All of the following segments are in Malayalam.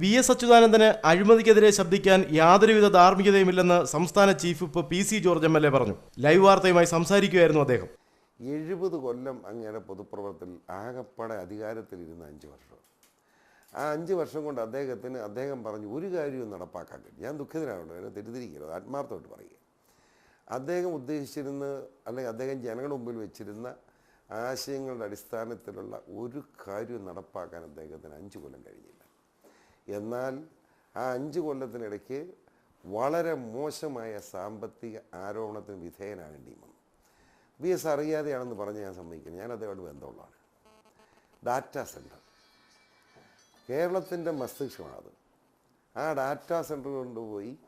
വി എസ് അച്യുതാനന്ദന് അഴിമതിക്കെതിരെ ശബ്ദിക്കാൻ യാതൊരുവിധ ധാർമ്മികതയുമില്ലെന്ന് സംസ്ഥാന chief whip P C George M L A പറഞ്ഞു. ലൈവ് വാർത്തയുമായി സംസാരിക്കുകയായിരുന്നു അദ്ദേഹം. എഴുപത് കൊല്ലം അങ്ങനെ പൊതുപ്രവർത്തനത്തിൽ ആകപ്പാടെ അധികാരത്തിലിരുന്ന അഞ്ച് വർഷം. ആ അഞ്ച് വർഷം കൊണ്ട് അദ്ദേഹത്തിന് അദ്ദേഹം പറഞ്ഞു ഒരു കാര്യവും നടപ്പാക്കാൻ കഴിയും ഞാൻ ദുഃഖിതനാണ്. എന്നെ തെറ്റിദ്ധരിക്കരുത്. ആത്മാർത്ഥമായിട്ട് പറയുക. അദ്ദേഹം ഉദ്ദേശിച്ചിരുന്ന അല്ലെങ്കിൽ അദ്ദേഹം ജനങ്ങളുടെ മുമ്പിൽ വെച്ചിരുന്ന ആശയങ്ങളുടെ അടിസ്ഥാനത്തിലുള്ള ഒരു കാര്യവും നടപ്പാക്കാൻ അദ്ദേഹത്തിന് അഞ്ച് കൊല്ലം കഴിഞ്ഞില്ല. എന്നാൽ ആ അഞ്ച് കൊല്ലത്തിനിടയ്ക്ക് വളരെ മോശമായ സാമ്പത്തിക ആരോപണത്തിന് വിധേയനാകേണ്ടി വന്നു വി എസ് അറിയാതെയാണെന്ന് പറഞ്ഞ് ഞാൻ സമ്മതിക്കുന്നു. ഞാൻ അദ്ദേഹമായിട്ട് ബന്ധമുള്ളതാണ്. ഡാറ്റാ സെന്റർ കേരളത്തിന്റെ മസ്തിഷ്കമാണത്. ആ ഡാറ്റാ സെന്റർ കൊണ്ടുപോയി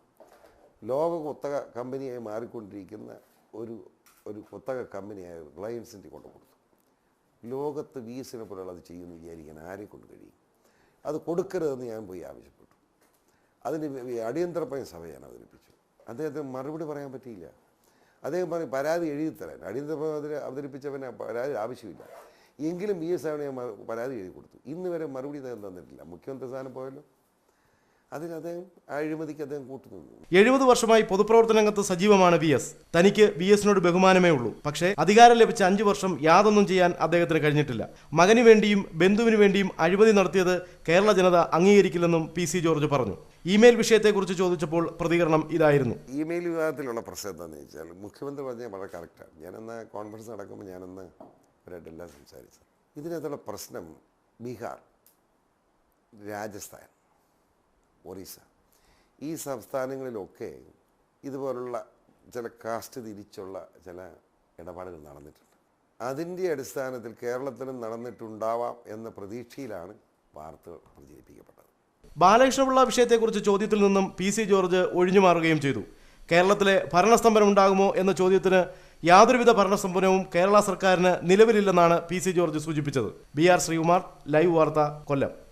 ലോക കുത്തക കമ്പനിയായി മാറിക്കൊണ്ടിരിക്കുന്ന ഒരു ഒരു കുത്തക കമ്പനിയായ റിലയൻസിന്റെ കൊണ്ടു കൊടുത്തു. ലോകത്ത് വി എസിനെ പോലെയുള്ളത് ചെയ്യുമെന്ന് വിചാരിക്കാൻ ആരെ കൊണ്ട് കഴിയും? അത് കൊടുക്കരുതെന്ന് ഞാൻ പോയി ആവശ്യപ്പെട്ടു. അതിന് അടിയന്തര പയം സഭ ഞാൻ അവതരിപ്പിച്ചു. അദ്ദേഹത്തിന് മറുപടി പറയാൻ പറ്റിയില്ല. അദ്ദേഹം പറഞ്ഞു പരാതി എഴുതി തരാൻ പയം അതിൽ അവതരിപ്പിച്ചവന് പരാതി ആവശ്യമില്ല. എങ്കിലും ബി എസ് ഞാൻ പരാതി എഴുതി കൊടുത്തു. ഇന്ന് വരെ മറുപടി തന്നിട്ടില്ല. മുഖ്യമന്ത്രി സ്ഥാനം പോയല്ലോ. അതിന് അദ്ദേഹം ആ അഴിമതിക്ക് അദ്ദേഹം കൂട്ടുനിന്നു എഴുപത് വർഷമായി പൊതുപ്രവർത്തന രംഗത്ത് സജീവമാണ് വി എസ്. തനിക്ക് വി എസിനോട് ബഹുമാനമേ ഉള്ളൂ. പക്ഷേ അധികാരം ലഭിച്ച അഞ്ചു വർഷം യാതൊന്നും ചെയ്യാൻ അദ്ദേഹത്തിന് കഴിഞ്ഞിട്ടില്ല. മകന് വേണ്ടിയും ബന്ധുവിന് വേണ്ടിയും അഴിമതി നടത്തിയത് കേരള ജനത അംഗീകരിക്കില്ലെന്നും പി സി ജോർജ് പറഞ്ഞു. ഇമെയിൽ വിഷയത്തെക്കുറിച്ച് ചോദിച്ചപ്പോൾ പ്രതികരണം ഇതായിരുന്നു. ഇമെയിൽ വിവാദത്തിലുള്ള പ്രശ്നം എന്താണെന്ന് വെച്ചാൽ മുഖ്യമന്ത്രി പറഞ്ഞാൽ വളരെ കറക്റ്റാണ് ഞാനന്ന് കോൺഫറൻസ് നടക്കുമ്പോൾ ഞാനന്ന് അവരായിട്ടെല്ലാം സംസാരിച്ചത് ഇതിനകത്തുള്ള പ്രശ്നം ബീഹാർ രാജസ്ഥാൻ. ഒറീസ. ഈ സംസ്ഥാനങ്ങളിലൊക്കെ ഇതുപോലുള്ള ചില കാസ്റ്റ് തിരിച്ചുള്ള ചില ഇടപാടുകൾ നടന്നിട്ടുണ്ട്. അതിന്റെ അടിസ്ഥാനത്തിൽ കേരളത്തിലും നടന്നിട്ടുണ്ടാവാം എന്ന പ്രതീക്ഷയിലാണ് വാർത്തകൾ പ്രചരിപ്പിക്കപ്പെട്ടത്. ബാലകൃഷ്ണപിള്ള വിഷയത്തെക്കുറിച്ച് ചോദ്യത്തിൽ നിന്നും പി സി ജോർജ് ഒഴിഞ്ഞു മാറുകയും ചെയ്തു. കേരളത്തിലെ ഭരണസ്തംഭനം ഉണ്ടാകുമോ എന്ന ചോദ്യത്തിന് യാതൊരുവിധ ഭരണസ്തംഭനവും കേരള സർക്കാരിന് നിലവിലില്ലെന്നാണ് പി സി ജോർജ് സൂചിപ്പിച്ചത്. ബി ആർ ശ്രീകുമാർ ലൈവ് വാർത്ത കൊല്ലം.